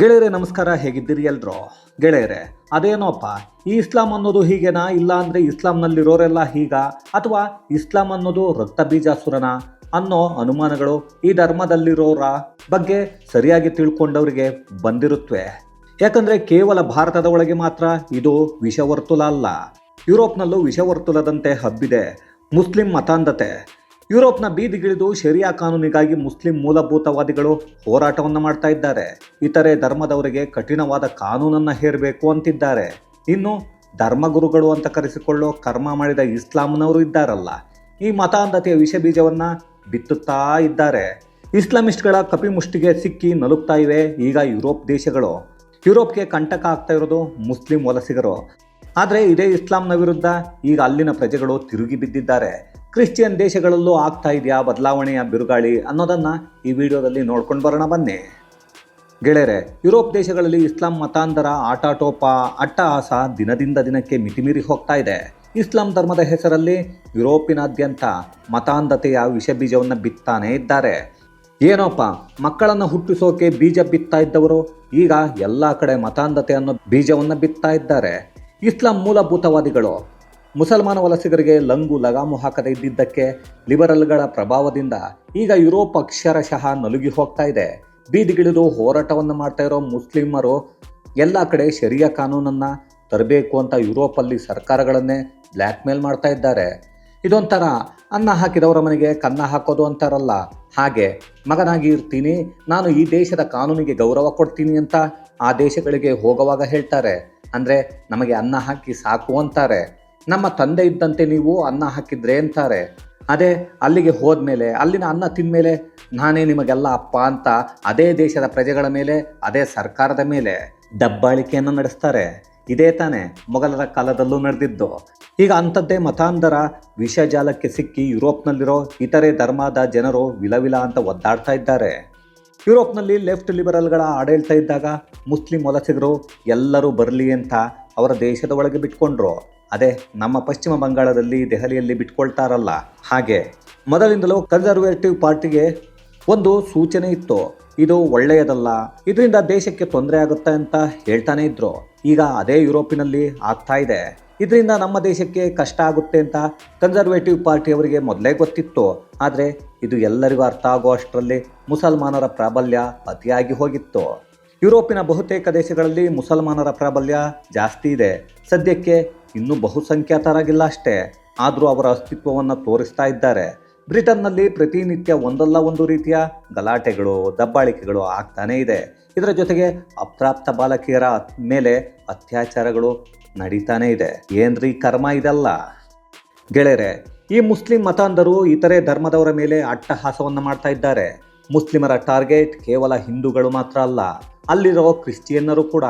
ಗೆಳೆಯರೆ, ನಮಸ್ಕಾರ, ಹೇಗಿದ್ದೀರಿ ಎಲ್ರು? ಗೆಳೆಯರೆ, ಅದೇನೋಪ್ಪ, ಈ ಇಸ್ಲಾಂ ಅನ್ನೋದು ಹೀಗೇನಾ? ಇಲ್ಲ ಅಂದ್ರೆ ಇಸ್ಲಾಂನಲ್ಲಿರೋರೆಲ್ಲ ಹೀಗ? ಅಥವಾ ಇಸ್ಲಾಂ ಅನ್ನೋದು ರಕ್ತ ಬೀಜಾಸುರನ? ಅನ್ನೋ ಅನುಮಾನಗಳು ಈ ಧರ್ಮದಲ್ಲಿರೋರ ಬಗ್ಗೆ ಸರಿಯಾಗಿ ತಿಳ್ಕೊಂಡವರಿಗೆ ಬಂದಿರುತ್ತವೆ ಯಾಕಂದ್ರೆ ಕೇವಲ ಭಾರತದ ಒಳಗೆ ಮಾತ್ರ ಇದು ವಿಷವರ್ತುಲ ಅಲ್ಲ. ಯುರೋಪ್ನಲ್ಲೂ ವಿಷವರ್ತುಲದಂತೆ ಹಬ್ಬಿದೆ. ಮುಸ್ಲಿಂ ಮತಾಂಧತೆ. ಯುರೋಪ್ನ ಬೀದಿಗಿಳಿದು ಶರಿಯಾ ಕಾನೂನಿಗಾಗಿ ಮುಸ್ಲಿಂ ಮೂಲಭೂತವಾದಿಗಳು ಹೋರಾಟವನ್ನು ಮಾಡ್ತಾ ಇದ್ದಾರೆ. ಇತರೆ ಧರ್ಮದವರಿಗೆ ಕಠಿಣವಾದ ಕಾನೂನನ್ನ ಹೇರಬೇಕು ಅಂತಿದ್ದಾರೆ. ಇನ್ನು ಧರ್ಮಗುರುಗಳು ಅಂತ ಕರೆಸಿಕೊಳ್ಳೋ ಕರ್ಮ ಮಾಡಿದ ಇಸ್ಲಾಂನವರು ಇದ್ದಾರಲ್ಲ, ಈ ಮತಾಂಧತೆಯ ವಿಷ ಬೀಜವನ್ನ ಬಿತ್ತುತ್ತಾ ಇದ್ದಾರೆ. ಇಸ್ಲಾಮಿಸ್ಟ್ಗಳ ಕಪಿಮುಷ್ಟಿಗೆ ಸಿಕ್ಕಿ ನಲುಗ್ತಾ ಇವೆ ಈಗ ಯುರೋಪ್ ದೇಶಗಳು. ಯುರೋಪ್ಗೆ ಕಂಟಕ ಆಗ್ತಾ ಇರೋದು ಮುಸ್ಲಿಂ ವಲಸಿಗರು. ಆದರೆ ಇದೇ ಇಸ್ಲಾಂನ ವಿರುದ್ಧ ಈಗ ಅಲ್ಲಿನ ಪ್ರಜೆಗಳು ತಿರುಗಿ ಬಿದ್ದಿದ್ದಾರೆ. ಕ್ರಿಶ್ಚಿಯನ್ ದೇಶಗಳಲ್ಲೂ ಆಗ್ತಾ ಇದೆಯಾ ಬದಲಾವಣೆಯ ಬಿರುಗಾಳಿ ಅನ್ನೋದನ್ನು ಈ ವಿಡಿಯೋದಲ್ಲಿ ನೋಡ್ಕೊಂಡು ಬರೋಣ ಬನ್ನಿ. ಗೆಳೆಯರೆ, ಯುರೋಪ್ ದೇಶಗಳಲ್ಲಿ ಇಸ್ಲಾಂ ಮತಾಂತರ ಆಟಾಟೋಪ, ಅಟ್ಟಹಾಸ ದಿನದಿಂದ ದಿನಕ್ಕೆ ಮಿತಿಮೀರಿ ಹೋಗ್ತಾ ಇದೆ. ಇಸ್ಲಾಂ ಧರ್ಮದ ಹೆಸರಲ್ಲಿ ಯುರೋಪಿನಾದ್ಯಂತ ಮತಾಂಧತೆಯ ವಿಷ ಬೀಜವನ್ನು ಬಿತ್ತಾನೇ ಇದ್ದಾರೆ. ಏನೋಪ್ಪ, ಮಕ್ಕಳನ್ನು ಹುಟ್ಟಿಸೋಕೆ ಬೀಜ ಬಿತ್ತಾ ಇದ್ದವರು ಈಗ ಎಲ್ಲ ಕಡೆ ಮತಾಂಧತೆ ಅನ್ನೋ ಬೀಜವನ್ನು ಬಿತ್ತಾ ಇದ್ದಾರೆ. ಇಸ್ಲಾಂ ಮೂಲಭೂತವಾದಿಗಳು ಮುಸಲ್ಮಾನ ವಲಸಿಗರಿಗೆ ಲಂಗು ಲಗಾಮು ಹಾಕದೇ ಇದ್ದಿದ್ದಕ್ಕೆ ಲಿಬರಲ್ಗಳ ಪ್ರಭಾವದಿಂದ ಈಗ ಯುರೋಪ್ ಅಕ್ಷರಶಃ ನಲುಗಿ ಹೋಗ್ತಾ ಇದೆ. ಬೀದಿಗಿಳಿದು ಹೋರಾಟವನ್ನು ಮಾಡ್ತಾ ಇರೋ ಮುಸ್ಲಿಮರು ಎಲ್ಲ ಕಡೆ ಶರಿಯ ಕಾನೂನನ್ನು ತರಬೇಕು ಅಂತ ಯುರೋಪಲ್ಲಿ ಸರ್ಕಾರಗಳನ್ನೇ ಬ್ಲ್ಯಾಕ್ ಮೇಲ್ ಮಾಡ್ತಾ ಇದ್ದಾರೆ. ಇದೊಂಥರ ಅನ್ನ ಹಾಕಿದವರ ಮನೆಗೆ ಕನ್ನ ಹಾಕೋದು ಅಂತಾರಲ್ಲ. ಹಾಗೆ ಮಗನಾಗಿ ಇರ್ತೀನಿ, ನಾನು ಈ ದೇಶದ ಕಾನೂನಿಗೆ ಗೌರವ ಕೊಡ್ತೀನಿ ಅಂತ ಆ ದೇಶಗಳಿಗೆ ಹೋಗುವಾಗ ಹೇಳ್ತಾರೆ. ಅಂದರೆ ನಮಗೆ ಅನ್ನ ಹಾಕಿ ಸಾಕು ಅಂತಾರೆ. ನಮ್ಮ ತಂದೆ ಇದ್ದಂತೆ ನೀವು ಅನ್ನ ಹಾಕಿದ್ರೆ ಅಂತಾರೆ. ಅದೇ ಅಲ್ಲಿಗೆ ಹೋದ್ಮೇಲೆ, ಅಲ್ಲಿನ ಅನ್ನ ತಿಂದಮೇಲೆ ನಾನೇ ನಿಮಗೆಲ್ಲ ಅಪ್ಪ ಅಂತ ಅದೇ ದೇಶದ ಪ್ರಜೆಗಳ ಮೇಲೆ, ಅದೇ ಸರ್ಕಾರದ ಮೇಲೆ ದಬ್ಬಾಳಿಕೆಯನ್ನು ನಡೆಸ್ತಾರೆ. ಇದೇ ತಾನೇ ಮೊಘಲರ ಕಾಲದಲ್ಲೂ ನಡೆದಿದ್ದು. ಈಗ ಅಂಥದ್ದೇ ಮತಾಂಧರ ವಿಷಜಾಲಕ್ಕೆ ಸಿಕ್ಕಿ ಯುರೋಪ್ನಲ್ಲಿರೋ ಇತರೆ ಧರ್ಮದ ಜನರು ವಿಲವಿಲ ಅಂತ ಒದ್ದಾಡ್ತಾ ಇದ್ದಾರೆ. ಯುರೋಪ್ನಲ್ಲಿ ಲೆಫ್ಟ್ ಲಿಬರಲ್ಗಳ ಆಡಳಿತ ಇದ್ದಾಗ ಮುಸ್ಲಿಂ ವಲಸಿಗರು ಎಲ್ಲರೂ ಬರಲಿ ಅಂತ ಅವರ ದೇಶದ ಒಳಗೆ ಬಿಟ್ಕೊಂಡ್ರು. ಅದೇ ನಮ್ಮ ಪಶ್ಚಿಮ ಬಂಗಾಳದಲ್ಲಿ ದೆಹಲಿಯಲ್ಲಿ ಬಿಟ್ಕೊಳ್ತಾರಲ್ಲ. ಹಾಗೆ ಮೊದಲಿಂದಲೂ ಕನ್ಸರ್ವೇಟಿವ್ ಪಾರ್ಟಿಗೆ ಒಂದು ಸೂಚನೆ ಇತ್ತು. ಇದು ಒಳ್ಳೆಯದಲ್ಲ, ಇದರಿಂದ ದೇಶಕ್ಕೆ ತೊಂದರೆ ಆಗುತ್ತೆ ಅಂತ ಹೇಳ್ತಾನೆ ಇದ್ರು. ಈಗ ಅದೇ ಯುರೋಪಿನಲ್ಲಿ ಆಗ್ತಾ ಇದೆ. ಇದರಿಂದ ನಮ್ಮ ದೇಶಕ್ಕೆ ಕಷ್ಟ ಆಗುತ್ತೆ ಅಂತ ಕನ್ಸರ್ವೇಟಿವ್ ಪಾರ್ಟಿಯವರಿಗೆ ಮೊದಲೇ ಗೊತ್ತಿತ್ತು. ಆದರೆ ಇದು ಎಲ್ಲರಿಗೂ ಅರ್ಥ ಆಗೋ ಅಷ್ಟರಲ್ಲಿ ಮುಸಲ್ಮಾನರ ಪ್ರಾಬಲ್ಯ ಅತಿಯಾಗಿ ಹೋಗಿತ್ತು. ಯುರೋಪಿನ ಬಹುತೇಕ ದೇಶಗಳಲ್ಲಿ ಮುಸಲ್ಮಾನರ ಪ್ರಾಬಲ್ಯ ಜಾಸ್ತಿ ಇದೆ. ಸದ್ಯಕ್ಕೆ ಇನ್ನೂ ಬಹುಸಂಖ್ಯಾತರಾಗಿಲ್ಲ ಅಷ್ಟೇ. ಆದರೂ ಅವರ ಅಸ್ತಿತ್ವವನ್ನು ತೋರಿಸ್ತಾ ಇದ್ದಾರೆ. ಬ್ರಿಟನ್ನಲ್ಲಿ ಪ್ರತಿನಿತ್ಯ ಒಂದಲ್ಲ ಒಂದು ರೀತಿಯ ಗಲಾಟೆಗಳು, ದಬ್ಬಾಳಿಕೆಗಳು ಆಗ್ತಾನೇ ಇದೆ. ಇದರ ಜೊತೆಗೆ ಅಪ್ರಾಪ್ತ ಬಾಲಕಿಯರ ಮೇಲೆ ಅತ್ಯಾಚಾರಗಳು ನಡೀತಾನೇ ಇದೆ. ಏನ್ರಿ ಕರ್ಮ ಇದಲ್ಲ? ಗೆಳೆಯರೆ, ಈ ಮುಸ್ಲಿಂ ಮತಾಂಧರು ಇತರೆ ಧರ್ಮದವರ ಮೇಲೆ ಅಟ್ಟಹಾಸವನ್ನು ಮಾಡ್ತಾ ಇದ್ದಾರೆ. ಮುಸ್ಲಿಮರ ಟಾರ್ಗೆಟ್ ಕೇವಲ ಹಿಂದೂಗಳು ಮಾತ್ರ ಅಲ್ಲ. ಅಲ್ಲಿರೋ ಕ್ರಿಶ್ಚಿಯನ್ನರು ಕೂಡ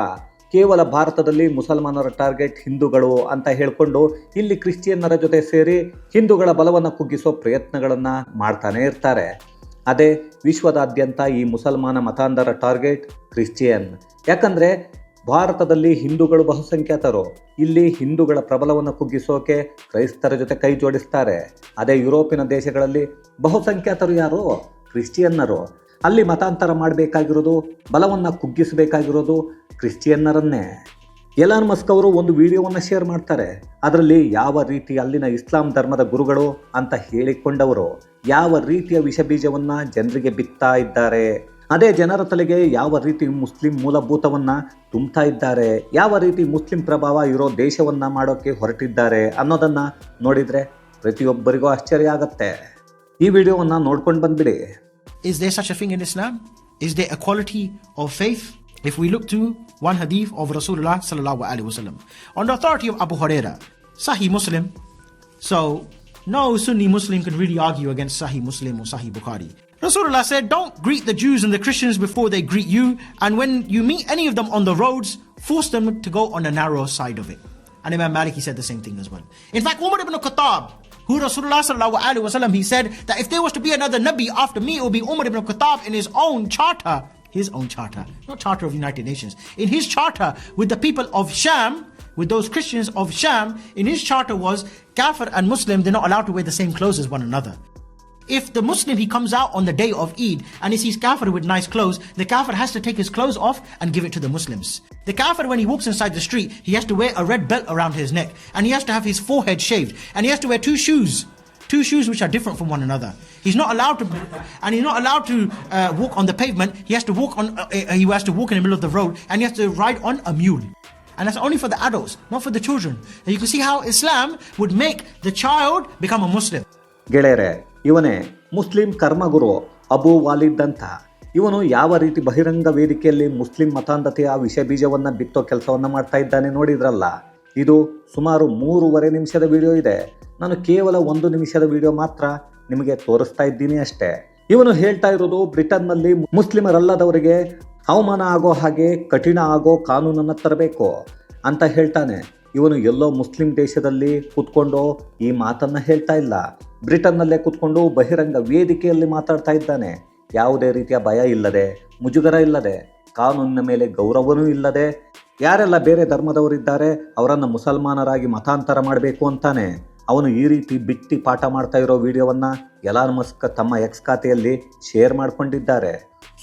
ಕೇವಲ ಭಾರತದಲ್ಲಿ ಮುಸಲ್ಮಾನರ ಟಾರ್ಗೆಟ್ ಹಿಂದೂಗಳು ಅಂತ ಹೇಳಿಕೊಂಡು ಇಲ್ಲಿ ಕ್ರಿಶ್ಚಿಯನ್ನರ ಜೊತೆ ಸೇರಿ ಹಿಂದೂಗಳ ಬಲವನ್ನು ಕುಗ್ಗಿಸೋ ಪ್ರಯತ್ನಗಳನ್ನು ಮಾಡ್ತಾನೆ ಇರ್ತಾರೆ. ಅದೇ ವಿಶ್ವದಾದ್ಯಂತ ಈ ಮುಸಲ್ಮಾನ ಮತಾಂಧರ ಟಾರ್ಗೆಟ್ ಕ್ರಿಶ್ಚಿಯನ್. ಯಾಕಂದ್ರೆ ಭಾರತದಲ್ಲಿ ಹಿಂದೂಗಳು ಬಹುಸಂಖ್ಯಾತರು. ಇಲ್ಲಿ ಹಿಂದೂಗಳ ಪ್ರಬಲವನ್ನು ಕುಗ್ಗಿಸೋಕೆ ಕ್ರೈಸ್ತರ ಜೊತೆ ಕೈ ಜೋಡಿಸ್ತಾರೆ. ಅದೇ ಯುರೋಪಿನ ದೇಶಗಳಲ್ಲಿ ಬಹುಸಂಖ್ಯಾತರು ಯಾರು? ಕ್ರಿಶ್ಚಿಯನ್ನರು. ಅಲ್ಲಿ ಮತಾಂತರ ಮಾಡಬೇಕಾಗಿರೋದು, ಬಲವನ್ನು ಕುಗ್ಗಿಸಬೇಕಾಗಿರೋದು ಕ್ರಿಶ್ಚಿಯನ್ನರನ್ನೇ. ಎಲಾನ್ ಮಸ್ಕ್ ಅವರು ಒಂದು ವಿಡಿಯೋವನ್ನು ಶೇರ್ ಮಾಡ್ತಾರೆ. ಅದರಲ್ಲಿ ಯಾವ ರೀತಿ ಅಲ್ಲಿನ ಇಸ್ಲಾಂ ಧರ್ಮದ ಗುರುಗಳು ಅಂತ ಹೇಳಿಕೊಂಡವರು, ಯಾವ ರೀತಿಯ ವಿಷ ಬೀಜವನ್ನು ಜನರಿಗೆ ಬಿತ್ತಾ ಇದ್ದಾರೆ, ಅದೇ ಜನರ ತಲೆಗೆ ಯಾವ ರೀತಿ ಮುಸ್ಲಿಂ ಮೂಲಭೂತವನ್ನು ತುಂಬ್ತಾ ಇದ್ದಾರೆ, ಯಾವ ರೀತಿ ಮುಸ್ಲಿಂ ಪ್ರಭಾವ ಇರೋ ದೇಶವನ್ನು ಮಾಡೋಕ್ಕೆ ಹೊರಟಿದ್ದಾರೆ ಅನ್ನೋದನ್ನು ನೋಡಿದರೆ ಪ್ರತಿಯೊಬ್ಬರಿಗೂ ಆಶ್ಚರ್ಯ ಆಗತ್ತೆ. ಈ ವಿಡಿಯೋವನ್ನು ನೋಡ್ಕೊಂಡು ಬಂದ್ಬಿಡಿ. Is there such a thing in Islam? Is there equality of faith? If we look to one hadith of Rasulullah sallallahu alaihi wasallam, on the authority of Abu Huraira, Sahih Muslim. So no Sunni Muslim can really argue against Sahih Muslim or Sahih Bukhari. Rasulullah said, "Don't greet the Jews and the Christians before they greet you, and when you meet any of them on the roads, force them to go on the narrow side of it." And Imam Malik he said the same thing as well. In fact, Umar ibn Khattab, who Rasulullah sallallahu alaihi wasallam, he said that if there was to be another Nabi after me, it would be Umar ibn Khattab in his own charter, his own charter, not charter of United Nations, in his charter with the people of Sham, with those Christians of Sham, in his charter was Kafir and Muslim, they're not allowed to wear the same clothes as one another. if the Muslim he comes out on the day of Eid and he sees kafir with nice clothes, the kafir has to take his clothes off and give it to the Muslims. The kafir when he walks inside the street, he has to wear a red belt around his neck and he has to have his forehead shaved and he has to wear two shoes. Two shoes which are different from one another. He's not allowed to, and he's not allowed to uh, walk on the pavement. He has to walk on. Uh, uh, he has to walk in the middle of the road, and he has to ride on a mule. And that's only for the adults, not for the children. And you can see how Islam would make the child become a Muslim. ಗೆಳೆಯರೆ ಇವನೇ Muslim ಕರ್ಮಗುರು Abu ಅಂತ. ಇವನು ಯಾವ ರೀತಿ ಬಹಿರಂಗ ವೇದಿಕೆಯಲ್ಲಿ Muslim ಮತಾಂಧತೆಯ ವಿಷ ಬೀಜವನ್ನ ಬಿತ್ತೋ ಕೆಲಸವನ್ನ ಮಾಡ್ತಾ ಇದ್ದಾನೆ ನೋಡಿದ್ರಲ್ಲ? ಇದು ಸುಮಾರು ಮೂರುವರೆ ನಿಮಿಷದ ವಿಡಿಯೋ ಇದೆ. ನಾನು ಕೇವಲ ಒಂದು ನಿಮಿಷದ ವಿಡಿಯೋ ಮಾತ್ರ ನಿಮಗೆ ತೋರಿಸ್ತಾ ಇದ್ದೀನಿ ಅಷ್ಟೇ. ಇವನು ಹೇಳ್ತಾ ಇರೋದು ಬ್ರಿಟನ್ನಲ್ಲಿ ಮುಸ್ಲಿಮರಲ್ಲದವರಿಗೆ ಅವಮಾನ ಆಗೋ ಹಾಗೆ ಕಠಿಣ ಆಗೋ ಕಾನೂನನ್ನು ತರಬೇಕು ಅಂತ ಹೇಳ್ತಾನೆ. ಇವನು ಎಲ್ಲೋ ಮುಸ್ಲಿಂ ದೇಶದಲ್ಲಿ ಕೂತ್ಕೊಂಡು ಈ ಮಾತನ್ನು ಹೇಳ್ತಾ ಇಲ್ಲ. ಬ್ರಿಟನ್ನಲ್ಲೇ ಕೂತ್ಕೊಂಡು ಬಹಿರಂಗ ವೇದಿಕೆಯಲ್ಲಿ ಮಾತಾಡ್ತಾ ಇದ್ದಾನೆ. ಯಾವುದೇ ರೀತಿಯ ಭಯ ಇಲ್ಲದೆ, ಮುಜುಗರ ಇಲ್ಲದೆ, ಕಾನೂನಿನ ಮೇಲೆ ಗೌರವನೂ ಇಲ್ಲದೆ, ಯಾರೆಲ್ಲ ಬೇರೆ ಧರ್ಮದವರಿದ್ದಾರೆ ಅವರನ್ನು ಮುಸಲ್ಮಾನರಾಗಿ ಮತಾಂತರ ಮಾಡಬೇಕು ಅಂತಾನೆ. ಅವನು ಈ ರೀತಿ ಬಿಟ್ಟಿ ಪಾಠ ಮಾಡ್ತಾ ಇರೋ ವಿಡಿಯೋವನ್ನು ಎಲಾನ್ ಮಸ್ಕ್ ತಮ್ಮ ಎಕ್ಸ್ ಖಾತೆಯಲ್ಲಿ ಶೇರ್ ಮಾಡಿಕೊಂಡಿದ್ದಾರೆ.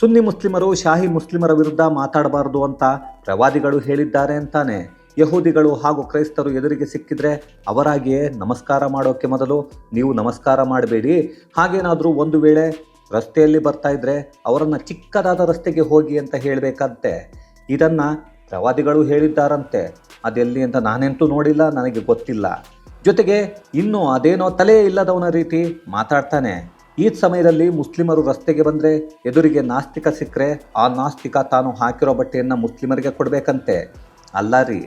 ಸುನ್ನಿ ಮುಸ್ಲಿಮರು, ಶಾಹಿ ಮುಸ್ಲಿಮರ ವಿರುದ್ಧ ಮಾತಾಡಬಾರದು ಅಂತ ಪ್ರವಾದಿಗಳು ಹೇಳಿದ್ದಾರೆ ಅಂತಾನೆ. ಯಹೂದಿಗಳು ಹಾಗೂ ಕ್ರೈಸ್ತರು ಎದುರಿಗೆ ಸಿಕ್ಕಿದ್ರೆ ಅವರಾಗಿಯೇ ನಮಸ್ಕಾರ ಮಾಡೋಕ್ಕೆ ಮೊದಲು ನೀವು ನಮಸ್ಕಾರ ಮಾಡಬೇಡಿ. ಹಾಗೇನಾದರೂ ಒಂದು ವೇಳೆ ರಸ್ತೆಯಲ್ಲಿ ಬರ್ತಾ ಇದ್ರೆ ಅವರನ್ನು ಚಿಕ್ಕದಾದ ರಸ್ತೆಗೆ ಹೋಗಿ ಅಂತ ಹೇಳಬೇಕಂತೆ. ಇದನ್ನು ಪ್ರವಾದಿಗಳು ಹೇಳಿದ್ದಾರಂತೆ. ಅದೆಲ್ಲಿ ಅಂತ ನಾನೆಂತೂ ನೋಡಿಲ್ಲ, ನನಗೆ ಗೊತ್ತಿಲ್ಲ. ಜೊತೆಗೆ ಇನ್ನೂ ಅದೇನೋ ತಲೆ ಇಲ್ಲದವನ ರೀತಿ ಮಾತಾಡ್ತಾನೆ. ಈ ಸಮಯದಲ್ಲಿ ಮುಸ್ಲಿಮರು ರಸ್ತೆಗೆ ಬಂದರೆ ಎದುರಿಗೆ ನಾಸ್ತಿಕ ಸಿಕ್ಕರೆ ಆ ನಾಸ್ತಿಕ ತಾನು ಹಾಕಿರೋ ಬಟ್ಟೆಯನ್ನು ಮುಸ್ಲಿಮರಿಗೆ ಕೊಡಬೇಕಂತೆ. ಅಲ್ಲ ರೀ.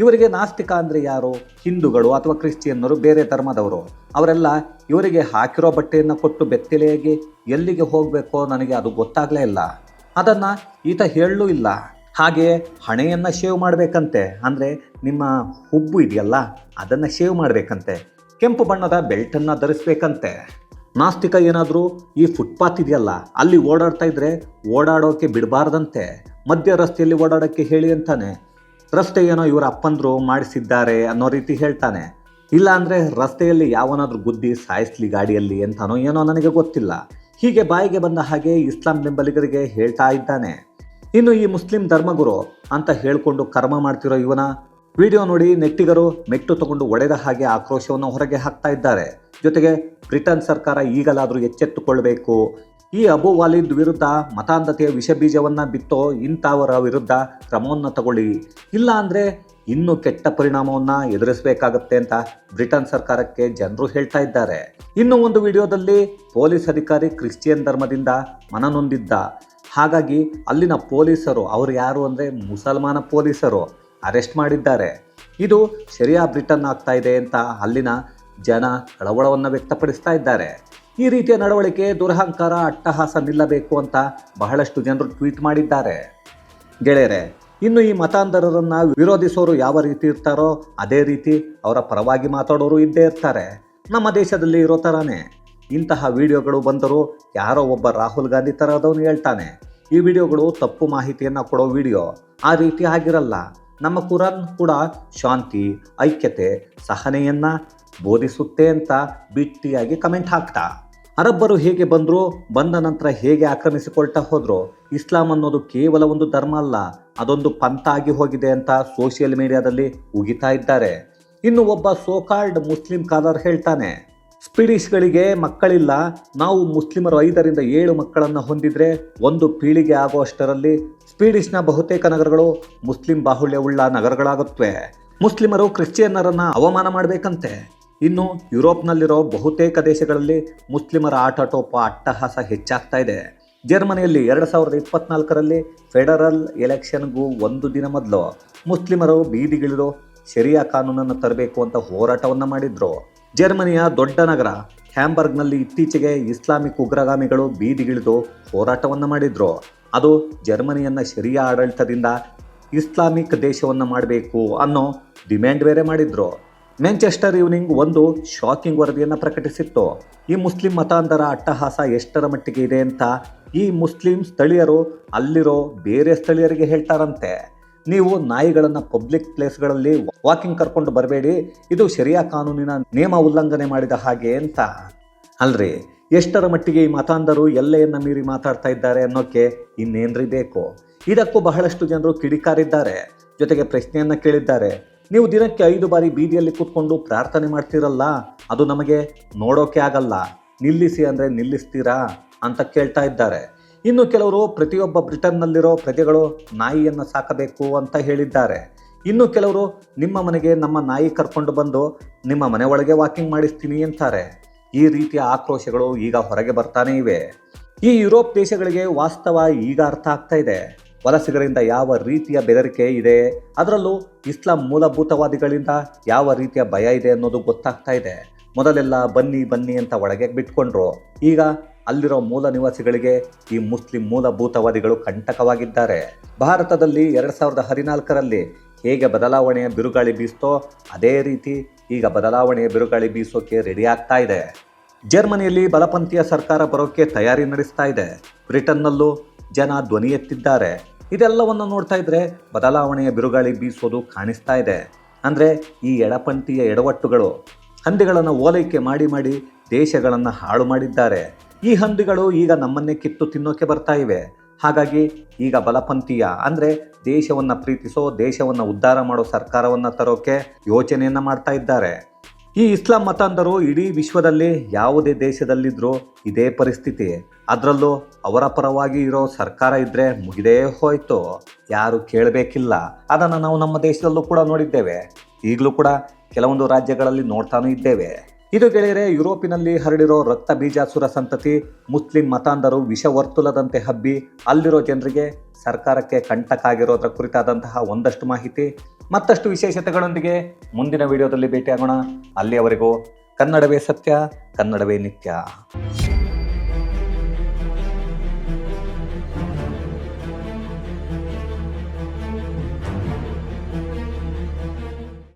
ಇವರಿಗೆ ನಾಸ್ತಿಕ ಅಂದರೆ ಯಾರು? ಹಿಂದೂಗಳು ಅಥವಾ ಕ್ರಿಶ್ಚಿಯನ್ನರು, ಬೇರೆ ಧರ್ಮದವರು? ಅವರೆಲ್ಲ ಇವರಿಗೆ ಹಾಕಿರೋ ಬಟ್ಟೆಯನ್ನು ಕೊಟ್ಟು ಬೆತ್ತಲೆಯಾಗಿ ಎಲ್ಲಿಗೆ ಹೋಗಬೇಕೋ ನನಗೆ ಅದು ಗೊತ್ತಾಗ್ಲೇ ಇಲ್ಲ. ಅದನ್ನ ಈತ ಹೇಳಲೂ ಇಲ್ಲ. ಹಾಗೆ ಹಣೆಯನ್ನು ಶೇವ್ ಮಾಡಬೇಕಂತೆ. ಅಂದ್ರೆ ನಿಮ್ಮ ಹುಬ್ಬು ಇದೆಯಲ್ಲ, ಅದನ್ನ ಶೇವ್ ಮಾಡಬೇಕಂತೆ. ಕೆಂಪು ಬಣ್ಣದ ಬೆಲ್ಟನ್ನು ಧರಿಸ್ಬೇಕಂತೆ. ನಾಸ್ತಿಕ ಏನಾದರೂ ಈ ಫುಟ್ಪಾತ್ ಇದೆಯಲ್ಲ, ಅಲ್ಲಿ ಓಡಾಡ್ತಾ ಇದ್ರೆ ಓಡಾಡೋಕೆ ಬಿಡಬಾರ್ದಂತೆ. ಮಧ್ಯ ರಸ್ತೆಯಲ್ಲಿ ಓಡಾಡೋಕ್ಕೆ ಹೇಳಿ ಅಂತಾನೆ. ರಸ್ತೆ ಏನೋ ಇವರ ಅಪ್ಪಂದರು ಮಾಡಿಸಿದ್ದಾರೆ ಅನ್ನೋ ರೀತಿ ಹೇಳ್ತಾನೆ. ಇಲ್ಲ ಅಂದ್ರೆ ರಸ್ತೆಯಲ್ಲಿ ಯಾವನಾದರೂ ಗುದ್ದಿ ಸಾಯಿಸ್ಲಿ ಗಾಡಿಯಲ್ಲಿ ಅಂತಾನೋ ಏನೋ ನನಗೆ ಗೊತ್ತಿಲ್ಲ. ಹೀಗೆ ಬಾಯಿಗೆ ಬಂದ ಹಾಗೆ ಇಸ್ಲಾಂ ಬೆಂಬಲಿಗರಿಗೆ ಹೇಳ್ತಾ ಇದ್ದಾನೆ. ಇನ್ನು ಈ ಮುಸ್ಲಿಂ ಧರ್ಮಗುರು ಅಂತ ಹೇಳಿಕೊಂಡು ಕರ್ಮ ಮಾಡ್ತಿರೋ ಇವನ ವಿಡಿಯೋ ನೋಡಿ ನೆಟ್ಟಿಗರು ಮೆಟ್ಟು ತಗೊಂಡು ಒಡೆದ ಹಾಗೆ ಆಕ್ರೋಶವನ್ನು ಹೊರಗೆ ಹಾಕ್ತಾ ಇದ್ದಾರೆ. ಜೊತೆಗೆ ಬ್ರಿಟನ್ ಸರ್ಕಾರ ಈಗಲಾದರೂ ಎಚ್ಚೆತ್ತುಕೊಳ್ಬೇಕು ಈ ಅಬು ವಾಲಿದ್ ವಿರುದ್ಧ ಮತಾಂಧತೆಯ ವಿಷ ಬೀಜವನ್ನ ಬಿತ್ತೋ ಇಂಥವರ ವಿರುದ್ಧ ಕ್ರಮವನ್ನು ತಗೊಳ್ಳಿ. ಇಲ್ಲ ಅಂದರೆ ಇನ್ನೂ ಕೆಟ್ಟ ಪರಿಣಾಮವನ್ನ ಎದುರಿಸಬೇಕಾಗತ್ತೆ ಅಂತ ಬ್ರಿಟನ್ ಸರ್ಕಾರಕ್ಕೆ ಜನರು ಹೇಳ್ತಾ ಇದ್ದಾರೆ. ಇನ್ನು ಒಂದು ವಿಡಿಯೋದಲ್ಲಿ ಪೊಲೀಸ್ ಅಧಿಕಾರಿ ಕ್ರಿಶ್ಚಿಯನ್ ಧರ್ಮದಿಂದ ಮನನೊಂದಿದ್ದ ಹಾಗಾಗಿ ಅಲ್ಲಿನ ಪೊಲೀಸರು, ಅವರು ಯಾರು ಅಂದ್ರೆ ಮುಸಲ್ಮಾನ ಪೊಲೀಸರು, ಅರೆಸ್ಟ್ ಮಾಡಿದ್ದಾರೆ. ಇದು ಶರಿಯಾ ಬ್ರಿಟನ್ ಆಗ್ತಾ ಇದೆ ಅಂತ ಅಲ್ಲಿನ ಜನ ಕಳವಳವನ್ನು ವ್ಯಕ್ತಪಡಿಸ್ತಾ ಇದ್ದಾರೆ. ಈ ರೀತಿಯ ನಡವಳಿಕೆ ದುರಹಂಕಾರ, ಅಟ್ಟಹಾಸ ನಿಲ್ಲಬೇಕು ಅಂತ ಬಹಳಷ್ಟು ಜನರು ಟ್ವೀಟ್ ಮಾಡಿದ್ದಾರೆ. ಗೆಳೆಯರೆ, ಇನ್ನು ಈ ಮತಾಂಧರರನ್ನು ವಿರೋಧಿಸೋರು ಯಾವ ರೀತಿ ಇರ್ತಾರೋ ಅದೇ ರೀತಿ ಅವರ ಪರವಾಗಿ ಮಾತಾಡೋರು ಇದ್ದೇ ಇರ್ತಾರೆ. ನಮ್ಮ ದೇಶದಲ್ಲಿ ಇರೋ ಥರನೇ ಇಂತಹ ವಿಡಿಯೋಗಳು ಬಂದರೂ ಯಾರೋ ಒಬ್ಬ ರಾಹುಲ್ ಗಾಂಧಿ ಥರದವನು ಹೇಳ್ತಾನೆ, ಈ ವಿಡಿಯೋಗಳು ತಪ್ಪು ಮಾಹಿತಿಯನ್ನು ಕೊಡೋ ವಿಡಿಯೋ. ಆ ರೀತಿ ಆಗಿರಲ್ಲ ನಮ್ಮ ಕುರಾನ್ ಕೂಡ ಶಾಂತಿ, ಐಕ್ಯತೆ, ಸಹನೆಯನ್ನು ಬೋಧಿಸುತ್ತೆ ಅಂತ ಬಿಟ್ಟಿಯಾಗಿ ಕಮೆಂಟ್ ಹಾಕ್ತಾ. ಅರಬ್ಬರು ಹೇಗೆ ಬಂದರು, ಬಂದ ನಂತರ ಹೇಗೆ ಆಕ್ರಮಿಸಿಕೊಳ್ತಾ ಹೋದ್ರು, ಇಸ್ಲಾಂ ಅನ್ನೋದು ಕೇವಲ ಒಂದು ಧರ್ಮ ಅಲ್ಲ, ಅದೊಂದು ಪಂಥ ಆಗಿ ಹೋಗಿದೆ ಅಂತ ಸೋಷಿಯಲ್ ಮೀಡಿಯಾದಲ್ಲಿ ಉಗಿತಾ ಇದ್ದಾರೆ. ಇನ್ನು ಒಬ್ಬ ಸೋಕಾಲ್ಡ್ ಮುಸ್ಲಿಂ ಕಾಲರ್ ಹೇಳ್ತಾನೆ ಸ್ಪೀಡಿಷ್ಗಳಿಗೆ ಮಕ್ಕಳಿಲ್ಲ, ನಾವು ಮುಸ್ಲಿಮರು ಐದರಿಂದ ಏಳು ಮಕ್ಕಳನ್ನು ಹೊಂದಿದ್ರೆ ಒಂದು ಪೀಳಿಗೆ ಆಗುವಷ್ಟರಲ್ಲಿ ಸ್ಪೀಡಿಶ್ನ ಬಹುತೇಕ ನಗರಗಳು ಮುಸ್ಲಿಂ ಬಾಹುಳ್ಯವುಳ್ಳ ನಗರಗಳಾಗುತ್ತವೆ. ಮುಸ್ಲಿಮರು ಕ್ರಿಶ್ಚಿಯನ್ನರನ್ನ ಅವಮಾನ ಮಾಡಬೇಕಂತೆ. ಇನ್ನು ಯುರೋಪ್ನಲ್ಲಿರೋ ಬಹುತೇಕ ದೇಶಗಳಲ್ಲಿ ಮುಸ್ಲಿಮರ ಆಟಾಟೋಪ ಅಟ್ಟಹಾಸ ಹೆಚ್ಚಾಗ್ತಾ ಇದೆ. ಜರ್ಮನಿಯಲ್ಲಿ ಎರಡು ಸಾವಿರದ ಇಪ್ಪತ್ನಾಲ್ಕರಲ್ಲಿ ಫೆಡರಲ್ ಎಲೆಕ್ಷನ್ಗೂ ಒಂದು ದಿನ ಮೊದಲು ಮುಸ್ಲಿಮರು ಬೀದಿಗಿಳಿದು ಶರಿಯಾ ಕಾನೂನನ್ನು ತರಬೇಕು ಅಂತ ಹೋರಾಟವನ್ನು ಮಾಡಿದ್ರು. ಜರ್ಮನಿಯ ದೊಡ್ಡ ನಗರ ಹ್ಯಾಂಬರ್ಗ್ನಲ್ಲಿ ಇತ್ತೀಚೆಗೆ ಇಸ್ಲಾಮಿಕ್ ಉಗ್ರಗಾಮಿಗಳು ಬೀದಿಗಿಳಿದು ಹೋರಾಟವನ್ನು ಮಾಡಿದ್ರು. ಅದು ಜರ್ಮನಿಯನ್ನು ಶರಿಯಾ ಆಡಳಿತದಿಂದ ಇಸ್ಲಾಮಿಕ್ ದೇಶವನ್ನು ಮಾಡಬೇಕು ಅನ್ನೋ ಡಿಮ್ಯಾಂಡ್ ಬೇರೆ ಮಾಡಿದ್ರು. ಮ್ಯಾಂಚೆಸ್ಟರ್ ಈವ್ನಿಂಗ್ ಒಂದು ಶಾಕಿಂಗ್ ವರದಿಯನ್ನು ಪ್ರಕಟಿಸಿತ್ತು. ಈ ಮುಸ್ಲಿಂ ಮತಾಂಧರ ಅಟ್ಟಹಾಸ ಎಷ್ಟರ ಮಟ್ಟಿಗೆ ಇದೆ ಅಂತ ಈ ಮುಸ್ಲಿಂ ಸ್ಥಳೀಯರು ಅಲ್ಲಿರೋ ಬೇರೆ ಸ್ಥಳೀಯರಿಗೆ ಹೇಳ್ತಾರಂತೆ. ನೀವು ನಾಯಿಗಳನ್ನು ಪಬ್ಲಿಕ್ ಪ್ಲೇಸ್ಗಳಲ್ಲಿ ವಾಕಿಂಗ್ ಕರ್ಕೊಂಡು ಬರಬೇಡಿ, ಇದು ಶರಿಯಾ ಕಾನೂನಿನ ನಿಯಮ ಉಲ್ಲಂಘನೆ ಮಾಡಿದ ಹಾಗೆ ಅಂತ. ಅಲ್ರಿ, ಎಷ್ಟರ ಮಟ್ಟಿಗೆ ಈ ಮತಾಂಧರು ಎಲ್ಲೆಯನ್ನು ಮೀರಿ ಮಾತಾಡ್ತಾ ಇದ್ದಾರೆ ಅನ್ನೋಕೆ ಇನ್ನೇನ್ರಿ ಬೇಕು? ಇದಕ್ಕೂ ಬಹಳಷ್ಟು ಜನರು ಕಿಡಿಕಾರಿದ್ದಾರೆ. ಜೊತೆಗೆ ಪ್ರಶ್ನೆಯನ್ನು ಕೇಳಿದ್ದಾರೆ. ನೀವು ದಿನಕ್ಕೆ ಐದು ಬಾರಿ ಬೀದಿಯಲ್ಲಿ ಕೂತ್ಕೊಂಡು ಪ್ರಾರ್ಥನೆ ಮಾಡ್ತೀರಲ್ಲ, ಅದು ನಮಗೆ ನೋಡೋಕೆ ಆಗಲ್ಲ. ನಿಲ್ಲಿಸಿ ಅಂದರೆ ನಿಲ್ಲಿಸ್ತೀರಾ ಅಂತ ಕೇಳ್ತಾ ಇದ್ದಾರೆ. ಇನ್ನು ಕೆಲವರು ಪ್ರತಿಯೊಬ್ಬ ಬ್ರಿಟನ್ನಲ್ಲಿರೋ ಪ್ರಜೆಗಳು ನಾಯಿಯನ್ನು ಸಾಕಬೇಕು ಅಂತ ಹೇಳಿದ್ದಾರೆ. ಇನ್ನು ಕೆಲವರು ನಿಮ್ಮ ಮನೆಗೆ ನಮ್ಮ ನಾಯಿ ಕರ್ಕೊಂಡು ಬಂದು ನಿಮ್ಮ ಮನೆ ಒಳಗೆ ವಾಕಿಂಗ್ ಮಾಡಿಸ್ತೀನಿ ಅಂತಾರೆ. ಈ ರೀತಿಯ ಆಕ್ರೋಶಗಳು ಈಗ ಹೊರಗೆ ಬರ್ತಾನೇ ಇವೆ. ಈ ಯುರೋಪ್ ದೇಶಗಳಿಗೆ ವಾಸ್ತವ ಈಗ ಅರ್ಥ ಆಗ್ತಾ ಇದೆ. ವಲಸಿಗರಿಂದ ಯಾವ ರೀತಿಯ ಬೆದರಿಕೆ ಇದೆ? ಅದರಲ್ಲೂ ಇಸ್ಲಾಂ ಮೂಲಭೂತವಾದಿಗಳಿಂದ ಯಾವ ರೀತಿಯ ಭಯ ಇದೆ ಅನ್ನೋದು ಗೊತ್ತಾಗ್ತಾ ಇದೆ. ಮೊದಲೆಲ್ಲ ಬನ್ನಿ ಬನ್ನಿ ಅಂತ ಒಳಗೆ ಬಿಟ್ಕೊಂಡ್ರು. ಈಗ ಅಲ್ಲಿರೋ ಮೂಲ ನಿವಾಸಿಗಳಿಗೆ ಈ ಮುಸ್ಲಿಂ ಮೂಲಭೂತವಾದಿಗಳು ಕಂಟಕವಾಗಿದ್ದಾರೆ. ಭಾರತದಲ್ಲಿ ಎರಡ್ ಸಾವಿರದ ಹದಿನಾಲ್ಕರಲ್ಲಿ ಹೇಗೆ ಬದಲಾವಣೆಯ ಬಿರುಗಾಳಿ ಬೀಸ್ತೋ, ಅದೇ ರೀತಿ ಈಗ ಬದಲಾವಣೆಯ ಬಿರುಗಾಳಿ ಬೀಸೋಕೆ ರೆಡಿ ಆಗ್ತಾ ಇದೆ. ಜರ್ಮನಿಯಲ್ಲಿ ಬಲಪಂಥೀಯ ಸರ್ಕಾರ ಬರೋಕ್ಕೆ ತಯಾರಿ ನಡೆಸ್ತಾ ಇದೆ. ಬ್ರಿಟನ್ನಲ್ಲೂ ಜನ ಧ್ವನಿ ಎತ್ತಿದ್ದಾರೆ. ಇದೆಲ್ಲವನ್ನು ನೋಡ್ತಾ ಇದ್ರೆ ಬದಲಾವಣೆಯ ಬಿರುಗಾಳಿ ಬೀಸೋದು ಕಾಣಿಸ್ತಾ ಇದೆ. ಅಂದರೆ ಈ ಎಡಪಂಥೀಯ ಎಡವಟ್ಟುಗಳು ಹಂದಿಗಳನ್ನು ಓಲೈಕೆ ಮಾಡಿ ಮಾಡಿ ದೇಶಗಳನ್ನು ಹಾಳು ಮಾಡಿದ್ದಾರೆ. ಈ ಹಂದಿಗಳು ಈಗ ನಮ್ಮನ್ನೇ ಕಿತ್ತು ತಿನ್ನೋಕೆ ಬರ್ತಾ ಇವೆ. ಹಾಗಾಗಿ ಈಗ ಬಲಪಂಥೀಯ ಅಂದರೆ ದೇಶವನ್ನು ಪ್ರೀತಿಸೋ, ದೇಶವನ್ನು ಉದ್ಧಾರ ಮಾಡೋ ಸರ್ಕಾರವನ್ನು ತರೋಕೆ ಯೋಚನೆಯನ್ನು ಮಾಡ್ತಾ ಇದ್ದಾರೆ. ಈ ಇಸ್ಲಾಂ ಮತಾಂಧರು ಇಡೀ ವಿಶ್ವದಲ್ಲಿ ಯಾವುದೇ ದೇಶದಲ್ಲಿದ್ದರೂ ಇದೇ ಪರಿಸ್ಥಿತಿ. ಅದರಲ್ಲೂ ಅವರ ಪರವಾಗಿ ಇರೋ ಸರ್ಕಾರ ಇದ್ರೆ ಮುಗಿದೇ ಹೋಯ್ತು. ಯಾರು ಕೇಳಬೇಕಿಲ್ಲ. ಅದನ್ನು ನಾವು ನಮ್ಮ ದೇಶದಲ್ಲೂ ಕೂಡ ನೋಡಿದ್ದೇವೆ. ಈಗಲೂ ಕೂಡ ಕೆಲವೊಂದು ರಾಜ್ಯಗಳಲ್ಲಿ ನೋಡ್ತಾನೂ ಇದ್ದೇವೆ. ಇದು ಗೆಳೆಯರೆ, ಯುರೋಪಿನಲ್ಲಿ ಹರಡಿರೋ ರಕ್ತ ಬೀಜಾಸುರ ಸಂತತಿ ಮುಸ್ಲಿಂ ಮತಾಂಧರು ವಿಷವರ್ತುಲದಂತೆ ಹಬ್ಬಿ ಅಲ್ಲಿರೋ ಜನರಿಗೆ ಸರ್ಕಾರಕ್ಕೆ ಕಂಟಕ ಆಗಿರೋದ್ರ ಕುರಿತಾದಂತಹ ಒಂದಷ್ಟು ಮಾಹಿತಿ, ಮತ್ತಷ್ಟು ವಿಶೇಷತೆಗಳೊಂದಿಗೆ ಮುಂದಿನ ವಿಡಿಯೋದಲ್ಲಿ ಭೇಟಿಯಾಗೋಣ. ಅಲ್ಲಿಯವರೆಗೂ ಕನ್ನಡವೇ ಸತ್ಯ, ಕನ್ನಡವೇ ನಿತ್ಯ.